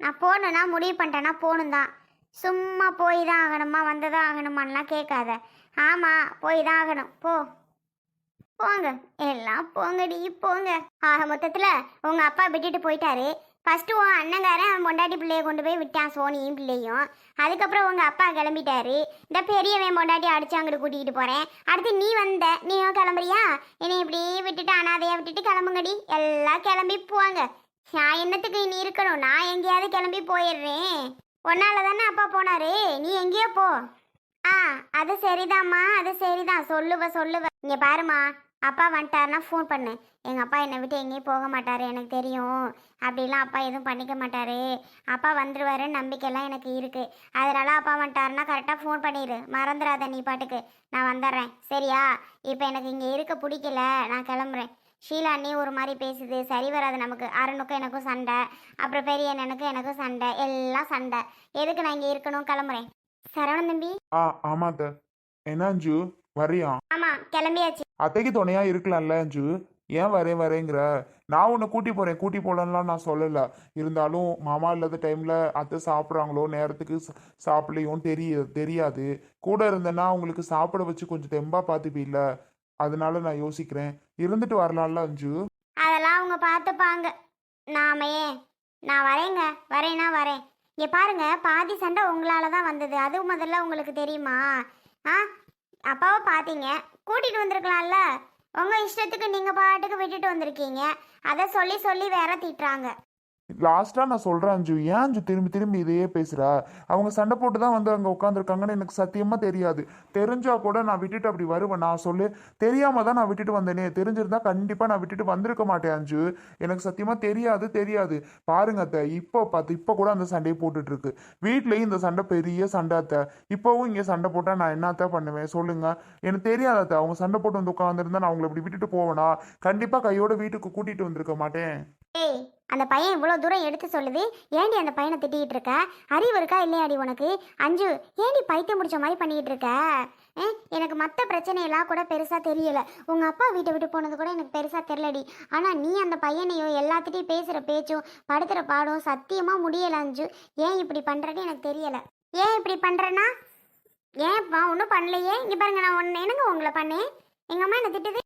நான் போகணுன்னா முடிவு பண்ணிட்டேன்னா போகணும் தான் சும்மா போய் தான் ஆகணுமா? வந்ததான் ஆகணுமான்லாம் கேட்காத. ஆமாம் போய் தான் ஆகணும். போ. போங்க. எல்லாம் போங்கடி போங்க. ஆக மொத்தத்தில் உங்கள் அப்பா விட்டுட்டு போயிட்டாரு. ஃபஸ்ட்டு உன் அண்ணங்காரன் அவன் பொண்டாட்டி பிள்ளைய கொண்டு போய் விட்டான் சோனியும் பிள்ளையும். அதுக்கப்புறம் உங்கள் அப்பா கிளம்பிட்டாரு. இந்த பெரியவன் பொண்டாட்டி அடிச்சு அங்கிட்டு கூட்டிகிட்டு போகிறேன் அடுத்து நீ வந்த நீயும் கிளம்புறியா? என்னை இப்படி விட்டுட்டு அனாதையாக விட்டுட்டு கிளம்புங்கடி. எல்லாம் கிளம்பி போவாங்க நான் என்னத்துக்கு நீ இருக்கணும்? நான் எங்கேயாவது கிளம்பி போயிடுறேன். உன்னால தானே அப்பா போனாரு? நீ எங்கேயோ போ. ஆ அது சரிதாம்மா அது சரிதான். சொல்லுவ சொல்லுவ. இங்கே பாருமா அப்பா வந்துட்டாருன்னா ஃபோன் பண்ணு. எங்கள் அப்பா என்னை விட்டு எங்கேயும் போக மாட்டார் எனக்கு தெரியும். அப்படிலாம் அப்பா எதுவும் பண்ணிக்க மாட்டார். அப்பா வந்துடுவாருன்னு நம்பிக்கைலாம் எனக்கு இருக்குது அதனால அப்பா வந்துட்டாருன்னா கரெக்டாக ஃபோன் பண்ணிடு மறந்துடாத நீ பாட்டுக்கு. நான் வந்துடுறேன். சரியா? இப்போ எனக்கு இங்கே இருக்க பிடிக்கல. நான் கிளம்புறேன். ஷீலா அண்ணி ஒரு மாதிரி பேசுது. சரி வராது நமக்கு. அருணுக்கும் எனக்கும் சண்டை. அப்புறம் பெரிய அண்ணனுக்கும் எனக்கும் சண்டை. எல்லாம் சண்டை. எதுக்கு நான் இங்கே இருக்கணும்? கிளம்புறேன். சரவணன் தம்பி? ஆ ஆமா அத்தை. என்ன அஞ்சு? வரியா ஆமாம் கிளம்பியாச்சு. அத்தைக்கு துணையா இருக்கலாம்ல அஞ்சு. ஏன் வரேன் வரேங்கிற? நான் உன்னை கூட்டி போறேன். கூட்டி போலன்னுலாம் நான் சொல்லல. இருந்தாலும் மாமா இல்லாத டைம்ல அத்தை சாப்பிட்றாங்களோ? நேரத்துக்கு ச- சாப்பிடலையும் தெரிய தெரியாது. கூட இருந்தேன்னா உங்களுக்கு சாப்பிட வச்சு கொஞ்சம் தெம்பா பார்த்துப்பீல்ல. அதனால நான் யோசிக்கிறேன். இருந்துட்டு வரலாம்ல அஞ்சு? அதெல்லாம் அவங்க பார்த்துப்பாங்க நாமே நான் வரேங்க. வரேன்னா வரேன். இங்கே பாருங்க பாதி சண்டை உங்களால தான் வந்தது. அது முதல்ல உங்களுக்கு தெரியுமா? ஆ? அப்பாவை பார்த்தீங்க கூட்டிகிட்டு வந்திருக்கலாம்ல? உங்கள் இஷ்டத்துக்கு நீங்கள் பாட்டுக்கு விட்டுட்டு வந்திருக்கீங்க. அதை சொல்லி சொல்லி வேற திட்டுறாங்க லாஸ்ட்டாக நான் சொல்கிறேன் அஞ்சு. ஏன் அஞ்சு? திரும்பி திரும்பி இதையே பேசுகிற அவங்க சண்டை போட்டு தான் வந்து அங்கே உட்காந்துருக்காங்கன்னு எனக்கு சத்தியமாக தெரியாது. தெரிஞ்சால் கூட நான் விட்டுட்டு அப்படி வருவேன். நான் சொல்லு தெரியாமல் தான் நான் விட்டுட்டு வந்தேனே. தெரிஞ்சிருந்தா கண்டிப்பாக நான் விட்டுட்டு வந்திருக்க மாட்டேன் அஞ்சு. எனக்கு சத்தியமாக தெரியாது தெரியாது. பாருங்க அத்தை. இப்போ பார்த்து இப்போ கூட அந்த சண்டையை போட்டுட்ருக்கு. வீட்லேயும் இந்த சண்டை பெரிய சண்டை அத்தை. இப்போவும் இங்கே சண்டை போட்டால் நான் என்னத்த பண்ணுவேன்? சொல்லுங்கள் எனக்கு தெரியாது அத்தை. அவங்க சண்டை போட்டு வந்து உட்காந்துருந்தா நான் அவங்கள இப்படி விட்டுட்டு போவேனா? கண்டிப்பாக கையோட வீட்டுக்கு கூட்டிகிட்டு வந்திருக்க மாட்டேன். ஏய் அந்த பையன் இவ்வளோ தூரம் எடுத்து சொல்லுது. ஏண்டி அந்த பையனை திட்டிகிட்டு இருக்க? அறிவு இருக்கா இல்லையாடி உனக்கு? அஞ்சு ஏண்டி பைத்தியம் முடிச்ச மாதிரி பண்ணிக்கிட்டு இருக்க? ஏ, எனக்கு மற்ற பிரச்சனையெல்லாம் கூட பெருசாக தெரியலை. உங்கள் அப்பா வீட்டை விட்டு போனது கூட எனக்கு பெருசாக தெரியலடி. ஆனால் நீ அந்த பையனையும் எல்லாத்திட்டையும் பேசுகிற பேச்சும் படுத்துகிற பாடம் சத்தியமாக முடியலை அஞ்சு. ஏன் இப்படி பண்ணுறேன்னு எனக்கு தெரியலை. ஏன் இப்படி பண்ணுறேன்னா ஏன்ப்பா ஒன்றும் பண்ணலையே. இங்கே பாருங்க நான் ஒன்று என்னங்க உங்களை பண்ணேன்? எங்கள் அம்மா என்ன திட்டுது?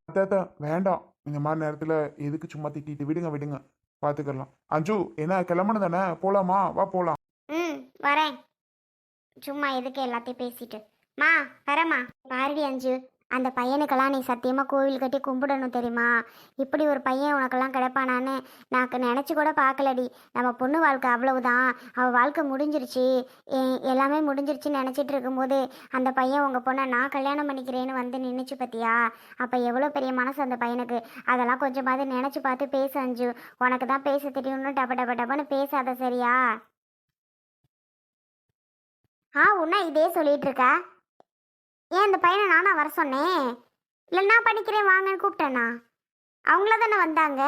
வேண்டாம். இந்த மாதிரி நேரத்துல எதுக்கு சும்மா திட்டிட்டு? விடுங்க விடுங்க. பார்த்துக்கலாம் அஞ்சு என்ன கிளம்பணும் தானே? போகலாமா வா போகலாம் ம் வரேன். சும்மா எதுக்கு எல்லாத்தையும் பேசிட்டு? மா வரமா பாரடி அஞ்சு. அந்த பையனுக்கெல்லாம் நீ சத்தியமாக கோவில் கட்டி கும்பிடணும் தெரியுமா? இப்படி ஒரு பையன் உனக்கெல்லாம் கிடைப்பானான்னு நான் நினச்சி கூட பார்க்கலடி. நம்ம பொண்ணு வாழ்க்கை அவ்வளவுதான். அவள் வாழ்க்கை முடிஞ்சிருச்சு. எல்லாமே முடிஞ்சிருச்சுன்னு நினச்சிட்டு இருக்கும்போது அந்த பையன் உங்கள் பொண்ணை நான் கல்யாணம் பண்ணிக்கிறேன்னு வந்து நின்றுச்சு பார்த்தியா அப்போ எவ்வளோ பெரிய மனசு அந்த பையனுக்கு. அதெல்லாம் கொஞ்சமாவது நினச்சி பார்த்து பேச அஞ்சு. உனக்கு தான் பேச தெரியும்னு டப டப டபன்னு பேசாத சரியா? ஆ உன்னா இதே சொல்லிட்டு இருக்கா? ஏன் இந்த பையனை நானா வர சொன்னேன்? இல்லை நான் பண்ணிக்கிறேன் வாங்கன்னு கூப்பிட்டேனா? அவங்கள தானே வந்தாங்க.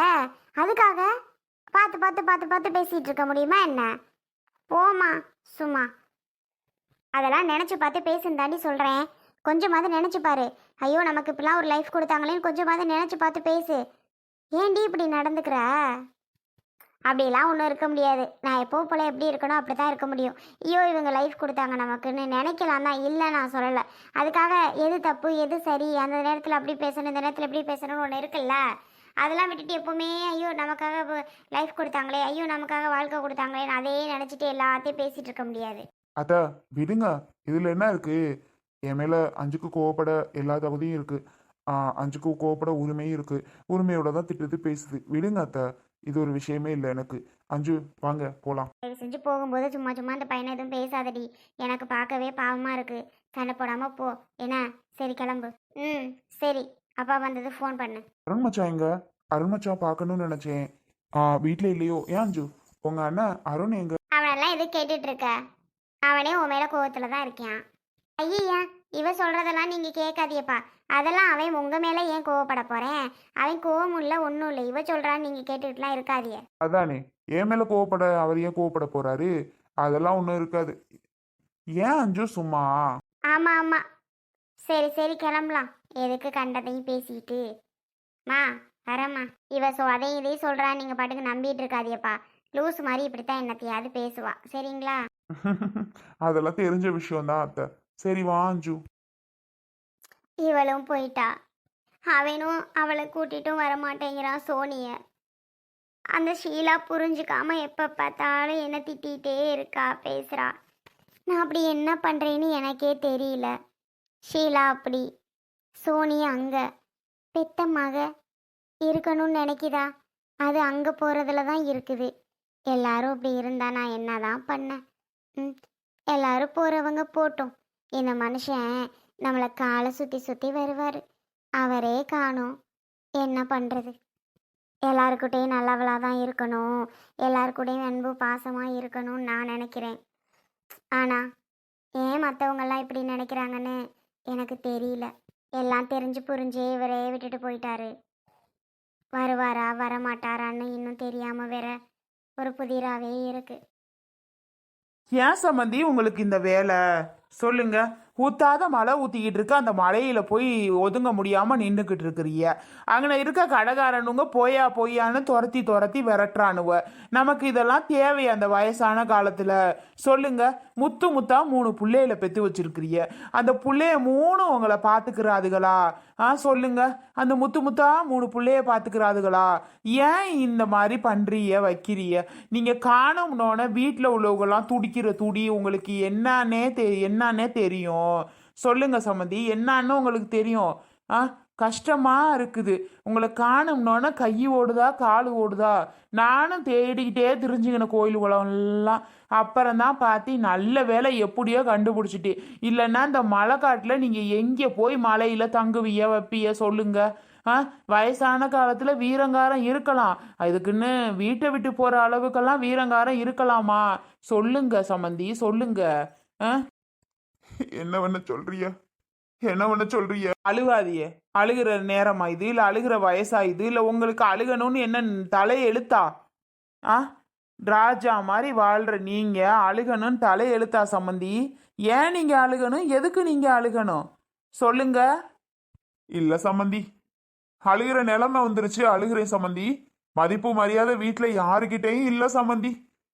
அதுக்காக பார்த்து பார்த்து பார்த்து பார்த்து பேசிகிட்டு இருக்க முடியுமா என்ன? போமா சும்மா. அதெல்லாம் நினச்சி பார்த்து பேசுன்னு தாண்டி சொல்கிறேன் கொஞ்சமாவது நினச்சி பாரு. ஐயோ நமக்கு இப்படிலாம் ஒரு லைஃப் கொடுத்தாங்களேன்னு கொஞ்சமாவது நினச்சி பார்த்து பேசு. ஏன்டி இப்படி நடந்துக்கிற? அப்படிலாம் ஒன்றும் இருக்க முடியாது. நான் எப்போ போல் எப்படி இருக்கணும் அப்படி தான் இருக்க முடியும். ஐயோ இவங்க லைஃப் கொடுத்தாங்க நமக்குன்னு நினைக்கலாம் தான். இல்லை நான் சொல்லலை. அதுக்காக எது தப்பு எது சரி அந்த நேரத்தில் அப்படி பேசணும் இந்த நேரத்தில் எப்படி பேசணும்னு ஒன்று இருக்குல்ல? அதெல்லாம் விட்டுட்டு எப்போவுமே ஐயோ நமக்காக லைஃப் கொடுத்தாங்களே ஐயோ நமக்காக வாழ்க்கை கொடுத்தாங்களேன்னு அதையே நினச்சிட்டு எல்லாத்தையும் பேசிகிட்டு இருக்க முடியாது. அத்தை விடுங்க. இதில் என்ன இருக்கு? என் மேலே அஞ்சுக்கு கோவப்பட எல்லா தகுதியும் இருக்குது அஞ்சுக்கு கோவப்பட உரிமையும் இருக்கு. உரிமையோட தான் திட்டுது பேசுது. விடுங்க அத்தை. இது ஒரு விஷயமே இல்லை எனக்கு. அஞ்சு வாங்க தயவு செஞ்சு போகும்போது சும்மா சும்மா அந்த பையனை எதுவும் பேசாதடி. எனக்கு பார்க்கவே பாவமாக இருக்குது சண்டை போடாமல் போ. என்ன? சரி கிளம்பு. ம் சரி. அப்பா வந்தது ஃபோன் பண்ணு. அருண் மச்சான் எங்க? அருண் மச்சான் பார்க்கணும்னு நினைச்சேன். ஆ வீட்ல இல்லையோ? ஏன் அஞ்சு? உங்க அண்ணன் அருண் எங்க? அவனெல்லாம் எது கேட்டுட்டு இருக்க அவனே உன் மேலே கோவத்தில் தான் இருக்கான் ஐயா இவ சொல்கிறதெல்லாம் நீங்கள் கேட்காதியப்பா அதெல்லாம் அவன் உங்கள் மேலே ஏன் கோவப்பட போகிறேன் அவன் கோவம் இல்லை ஒன்றும் இல்லை. இவ சொல்கிறான்னு நீங்கள் கேட்டுட்டுலாம் இருக்காதிய அதானே. என் மேல கோவப்பட அவர் ஏன் கோவப்பட போறாரு? அதெல்லாம் ஒன்றும் இருக்காது. ஏன் அஞ்சு சும்மா? ஆமாம் ஆமாம் சரி சரி கிளம்பலாம். எதுக்கு கண்டதையும் பேசிட்டு? மா வரேம்மா. இவ சொ அதையும் இதையும் சொல்கிறா நீங்கள் பாட்டுக்கு நம்பிட்டு இருக்காதியப்பா லூஸ் மாதிரி இப்படித்தான் என்னத்தையாவது பேசுவா. சரிங்களா? அதெல்லாம் தெரிஞ்ச விஷயம்தான் அத்தை. சரி வா அஞ்சு. இவளும் போயிட்டா. அவனும் அவளை கூட்டிட்டும் வர மாட்டேங்கிறான் சோனிய. அந்த ஷீலா புரிஞ்சுக்காம எப்போ பார்த்தாலும் என்னை திட்டிகிட்டே இருக்கா பேசுகிறா நான் அப்படி என்ன பண்ணுறேன்னு எனக்கே தெரியல. ஷீலா அப்படி. சோனி அங்கே. பெத்த மக இருக்கணும்னு நினைக்கிதா? அது அங்கே போகிறதுல தான் இருக்குது. எல்லாரும் இப்படி இருந்தா நான் என்ன தான் பண்ணேன் ம். எல்லாரும் போகிறவங்க போட்டும். இந்த மனுஷன் நம்மளை காலை சுற்றி சுற்றி வருவார். அவரே காணோம். என்ன பண்ணுறது எல்லாருக்கிட்டையும் நல்லவளாக தான் இருக்கணும். எல்லாருக்கூடையும் அன்பு பாசமாக இருக்கணும்னு நான் நினைக்கிறேன். ஆனால் ஏன் மற்றவங்கெல்லாம் இப்படி நினைக்கிறாங்கன்னு எனக்கு தெரியல. எல்லாம் தெரிஞ்சு புரிஞ்சே இவரே விட்டுட்டு போயிட்டாரு. வருவாரா வரமாட்டாரான்னு இன்னும் தெரியாமல் வேற ஒரு புதிராகவே இருக்கு. ஏன் சம்மந்தி உங்களுக்கு இந்த வேலை? சொல்லுங்க. ஊத்தாத மழை ஊத்திக்கிட்டு இருக்கு அந்த மழையில போய் ஒதுங்க முடியாம நின்றுக்கிட்டு இருக்கிறிய அங்கே இருக்க கடைக்காரனுங்க போயா போயான்னு துரத்தி துரத்தி விரட்டுறானுவ. நமக்கு இதெல்லாம் தேவை அந்த வயசான காலத்துல. சொல்லுங்க. முத்து முத்தா மூணு புள்ளையில பெத்து வச்சிருக்கிறிய அந்த புள்ளைய மூணு உங்களை பாத்துக்கிறாதுகளா? ஆ சொல்லுங்க. அந்த முத்து முத்தா மூணு பிள்ளைய பாத்துக்கிறாதுகளா? ஏன் இந்த மாதிரி பண்றிய வைக்கிறிய நீங்க காணும்னோட வீட்டில் உள்ளவங்கலாம் துடிக்கிற துடி உங்களுக்கு என்னன்னே தெ என்னன்னே தெரியும். சொல்லுங்க சம்மந்தி என்னன்னு உங்களுக்கு தெரியும். ஆ கஷ்டமாக இருக்குது. உங்களை காணும்னோன்னா கை ஓடுதா கால் ஓடுதா? நானும் தேடிக்கிட்டே தெரிஞ்சுக்கின கோயில் உலகம்லாம் அப்புறம் தான் பார்த்து நல்ல வேலை எப்படியோ கண்டுபிடிச்சிட்டு. இல்லைன்னா இந்த மழை காட்டில் நீங்கள் எங்கே போய் மலையில் தங்குவிய வைப்பிய சொல்லுங்க. ஆ வயசான காலத்தில் வீரங்காரம் இருக்கலாம். அதுக்குன்னு வீட்டை விட்டு போகிற அளவுக்கெல்லாம் வீரங்காரம் இருக்கலாமா? சொல்லுங்க சம்மந்தி சொல்லுங்க. ஆ என்ன பண்ண சொல்றிய? என்ன பண்ண சொல்றிய? அழுகாதியே. அழுகிற நேரமா இது? இல்லை அழுகிற வயசா இது? இல்லை உங்களுக்கு அழுகணும்னு என்ன தலை எழுத்தா ஆ? ராஜா மாதிரி வாழ்ற நீங்க அழுகணும்னு தலை எழுத்தா சம்மந்தி ஏன் நீங்க அழுகணும்? எதுக்கு நீங்க அழுகணும்? சொல்லுங்க. இல்ல சம்மந்தி அழுகிற நிலைமை வந்துருச்சு. அழுகிறேன் சம்மந்தி மதிப்பு மரியாதை வீட்டுல யாருக்கிட்டையும் இல்ல சம்மந்தி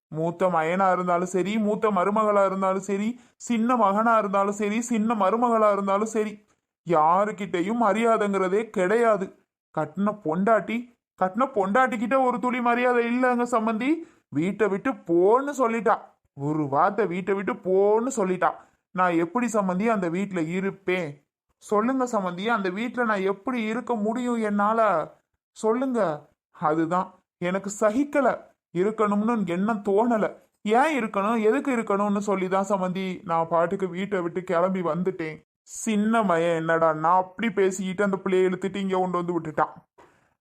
மூத்த மயனா இருந்தாலும் சரி மூத்த மருமகளா இருந்தாலும் சரி சின்ன மகனா இருந்தாலும் சரி சின்ன மருமகளா இருந்தாலும் சரி யாருக்கிட்டையும் மரியாதைங்கிறதே கிடையாது. கட்டின பொண்டாட்டி கட்டின பொண்டாட்டிக்கிட்ட ஒரு துளி மரியாதை இல்லைங்க சம்மந்தி வீட்டை விட்டு போன்னு சொல்லிட்டா. ஒரு வார்த்தை வீட்டை விட்டு போன்னு சொல்லிட்டா. நான் எப்படி சம்மந்தி அந்த வீட்டில் இருப்பேன்? சொல்லுங்க சம்மந்தி அந்த வீட்டில் நான் எப்படி இருக்க முடியும் என்னால? சொல்லுங்க. அதுதான். எனக்கு சகிக்கலை. இருக்கணும்னு எண்ணம் தோணலை. ஏன் இருக்கணும்? எதுக்கு இருக்கணும்னு சொல்லி தான் சம்மந்தி நான் பாட்டுக்கு வீட்டை விட்டு கிளம்பி வந்துட்டேன். சின்ன மயம் என்னடா? நான் அப்படி பேசிக்கிட்டு அந்த பிள்ளைய இழுத்துட்டு இங்கே கொண்டு வந்து விட்டுட்டான்.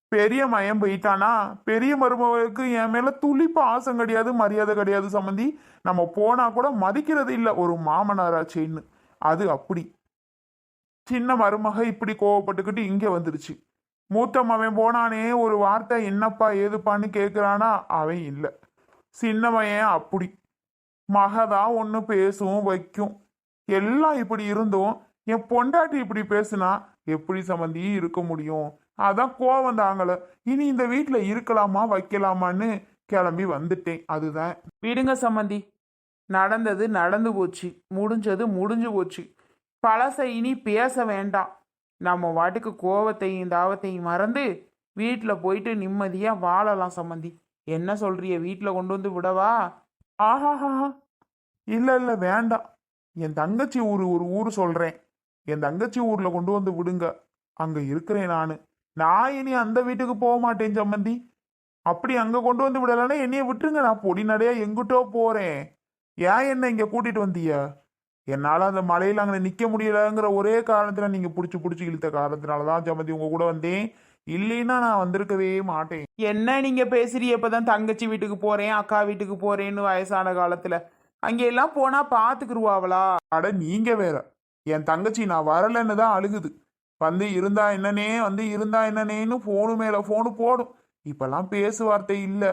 பெரிய மயம் போயிட்டானா? பெரிய மருமகளுக்கு என் மேலே துளிப்பு ஆசம் கிடையாது மரியாதை கிடையாது சம்மந்தி நம்ம போனால் கூட மதிக்கிறது இல்லை ஒரு மாமனாராச்சேன்னு. அது அப்படி. சின்ன மருமக இப்படி கோவப்பட்டுக்கிட்டு இங்கே வந்துருச்சு. மூத்த மவன் போனானே ஒரு வார்த்தை என்னப்பா ஏதுப்பான்னு கேட்குறானா அவன் இல்லை. சின்னவன் அப்படி. மகதான் ஒன்று பேசும் வைக்கும். எல்லாம் இப்படி இருந்தும் என் பொண்டாட்டி இப்படி பேசுனா எப்படி சம்மந்தி இருக்க முடியும்? அதான் கோவம் தாங்கல. இனி இந்த வீட்டில் இருக்கலாமா வைக்கலாமான்னு கிளம்பி வந்துட்டேன். அதுதான். விடுங்க சம்மந்தி நடந்தது நடந்து போச்சு. முடிஞ்சது முடிஞ்சு போச்சு. பழசை இனி பேச வேண்டாம். நம்ம வாட்டுக்கு கோவத்தையும் தாவத்தையும் மறந்து வீட்டில் போயிட்டு நிம்மதியாக வாழலாம் சம்மந்தி. என்ன சொல்றிய? வீட்டில் கொண்டு வந்து விடவா? ஆஹாஹா. இல்லை இல்லை வேண்டாம். என் தங்கச்சி ஊர் ஒரு ஊர் சொல்கிறேன் என் தங்கச்சி ஊரில் கொண்டு வந்து விடுங்க. அங்கே இருக்கிறேன் நான். நான் இனி அந்த வீட்டுக்கு போக மாட்டேன் சம்மந்தி. அப்படி அங்கே கொண்டு வந்து விடலைன்னா என்னைய விட்டுருங்க. நான் பொடி நடையா எங்கிட்டோ போகிறேன் ஏன் என்ன இங்கே கூட்டிகிட்டு வந்தியா என்னால அந்த மலையில அங்க நிக்க முடியலங்கிற ஒரே காரணத்துல நீங்க புடிச்சு புடிச்சு இழுத்த காரணத்தினாலதான் சம்மந்தி உங்க கூட வந்தேன். இல்லைன்னா நான் வந்திருக்கவே மாட்டேன். என்ன நீங்கள் பேசுறிய இப்போ தான் தங்கச்சி வீட்டுக்கு போகிறேன் அக்கா வீட்டுக்கு போகிறேன்னு வயசான காலத்தில். அங்கே எல்லாம் போனால் பார்த்துக்குருவாவளா அட நீங்க வேற. என் தங்கச்சி நான் வரலன்னு தான் அழுகுது. வந்து இருந்தா என்னனே வந்து இருந்தா என்னனேன்னு போனு மேல போனு போடும். இப்பெல்லாம் பேச்சுவார்த்தை இல்ல.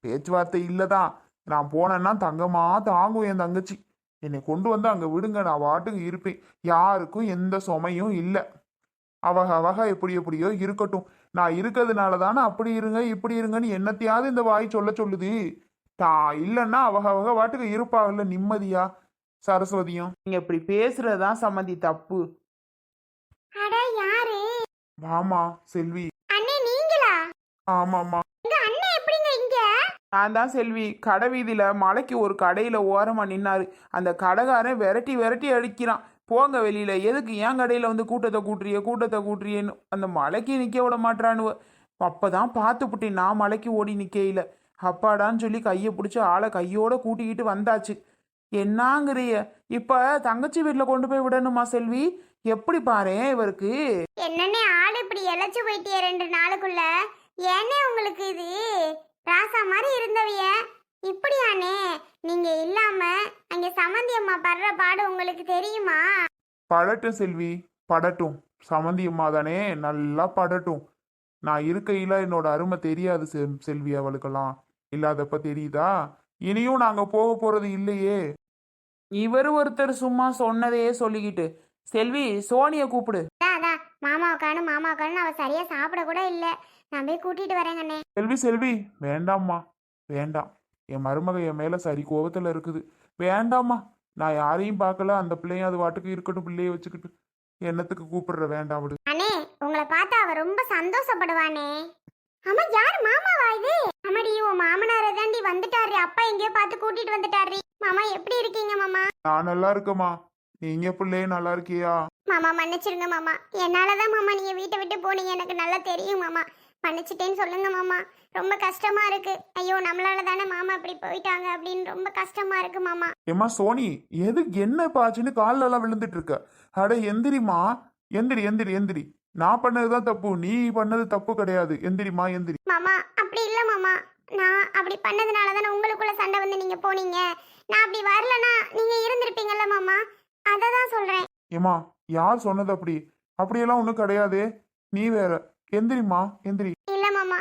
பேச்சுவார்த்தை இல்லதான். நான் போனேன்னா தங்கமா தாங்கும் என் தங்கச்சி. என்னை கொண்டு வந்து அங்க விடுங்க நான் வாட்டுக்கு இருப்பேன். யாருக்கும் எந்த சுமையும் இல்லை. அவக அவக எப்படி எப்படியோ இருக்கட்டும். நான் இருக்கிறதுனால தானே அப்படி இருங்க இப்படி இருங்கன்னு என்னத்தையாவது இந்த வாய் சொல்ல சொல்லுது. தா இல்லைன்னா அவங்க அவங்க வாட்டுக்கு இருப்பாங்கல்ல நிம்மதியா? சரஸ்வதியும். நீங்க இப்படி பேசுறதுதான் சம்மந்தி தப்பு. வாமா செல்வி. அண்ணே நீங்களா? ஆமாம்மா இந்த அண்ணன் எப்படிங்க இங்க நான் தான் செல்வி. கடை வீதியில் மலைக்கு ஒரு கடையில் ஓரமாக நின்னாரு. அந்த கடைக்காரன் விரட்டி விரட்டி அடிக்கிறான். போங்க வெளியில. எதுக்கு ஏன் கடையில் வந்து கூட்டத்தை கூட்டுறிய கூட்டத்தை கூட்டுறியன்னு. அந்த மலைக்கு நிற்க விட மாட்டானுவ அப்பதான் பார்த்துப்புட்டி நான் மலைக்கு ஓடி நிற்கையில் அப்பாடான்னு சொல்லி கையை பிடிச்சி ஆளை கையோட கூட்டிக்கிட்டு வந்தாச்சு. என்னங்கிறிய? இப்போ தங்கச்சி வீட்டில் கொண்டு போய் விடணுமா செல்வி? எப்படி பாரு இவருக்கு? என்னன்னே ஆள் இப்படி இழைச்சு போயிட்டே ரெண்டு நாளுக்குள்ள. ஏன்னே உங்களுக்கு இது? ராசா மாதிரி இருந்தவிய. இப்படியாண்ணே நீங்க இல்லாம அங்க சமந்தி அம்மா படுற பாடு உங்களுக்கு தெரியுமா? படட்டும் செல்வி படட்டும். சமந்தியம்மா தானே நல்லா படட்டும். நான் இருக்கையில என்னோட அருமை தெரியாது செல்வி அவளுக்கெல்லாம். இல்லாதப்ப தெரியுதா? இனியும் நாங்க போக போறது இல்லையே. இவர் ஒருத்தர் சும்மா சொன்னதையே சொல்லிக்கிட்டு செல்வி சோனிய கூப்பிடு. அதான் அதான். மாமா உட்காந்து மாமா உட்காந்து அவ சரியா சாப்பிட கூட இல்ல. நான் போய் கூட்டிட்டு வரேங்கண்ணே செல்வி செல்வி. வேண்டாம்மா. வேண்டாம். என் மருமக என் மேல சரி கோபத்துல இருக்குது. வேண்டாம்மா. நான் யாரையும் பார்க்கல. அந்த பிள்ளையும் அது வாட்டுக்கு இருக்கட்டும் பிள்ளைய வச்சுக்கிட்டு என்னத்துக்கு கூப்பிடுற? வேண்டாம் விடு. அண்ணே உங்களை பார்த்தா அவ ரொம்ப சந்தோஷப்படுவானே. அம்மா யார் மாமாவா இது? அம்மாடி உன் மாமனாரை தாண்டி வந்துட்டாரு. அப்பா எங்கேயோ பார்த்து கூட்டிட்டு வந்துட்டாரு. மாமா எப்படி இருக்கீங்க மாமா? நான் நல்லா இருக்கேம்மா. நீங்க பிள்ளைய நல்லா இருக்கியா? மாமா மன்னிச்சிருங்க மாமா. என்னாலதான் மாமா நீங்க வீட்டை விட்டு போனீங்க. எனக்கு நல்லா தெரியும் மாமா. மன்னிச்சிட்டேன்னு சொல்லுங்க மாமா. ரொம்ப கஷ்டமா இருக்கு. ஐயோ நம்மளால தானே மாமா இப்படி போயிட்டாங்க அப்படின்னு ரொம்ப கஷ்டமா இருக்கு மாமா. ஏம்மா சோனி எது என்ன பாச்சுன்னு கால்ல எல்லாம் விழுந்துட்டு இருக்க? அட எந்திரிமா எந்திரி எந்திரி எந்திரி. நான் பண்ணதுதான் தப்பு. நீ பண்ணது தப்பு கிடையாது. எந்திரிமா எந்திரி. மாமா அப்படி இல்ல மாமா. நான் அப்படி பண்ணதுனால தானே உங்களுக்குள்ள சண்டை வந்து நீங்க போனீங்க. நான் அப்படி வரலனா நீங்க இருந்திருப்பீங்கல்ல மாமா. அதை தான் சொல்றேன். ஏம்மா யார் சொன்னது அப்படி? அப்படியெல்லாம் ஒன்றும் கிடையாதே. நீ வேற. எந்திரிமா எந்திரி. இல்ல மாமா.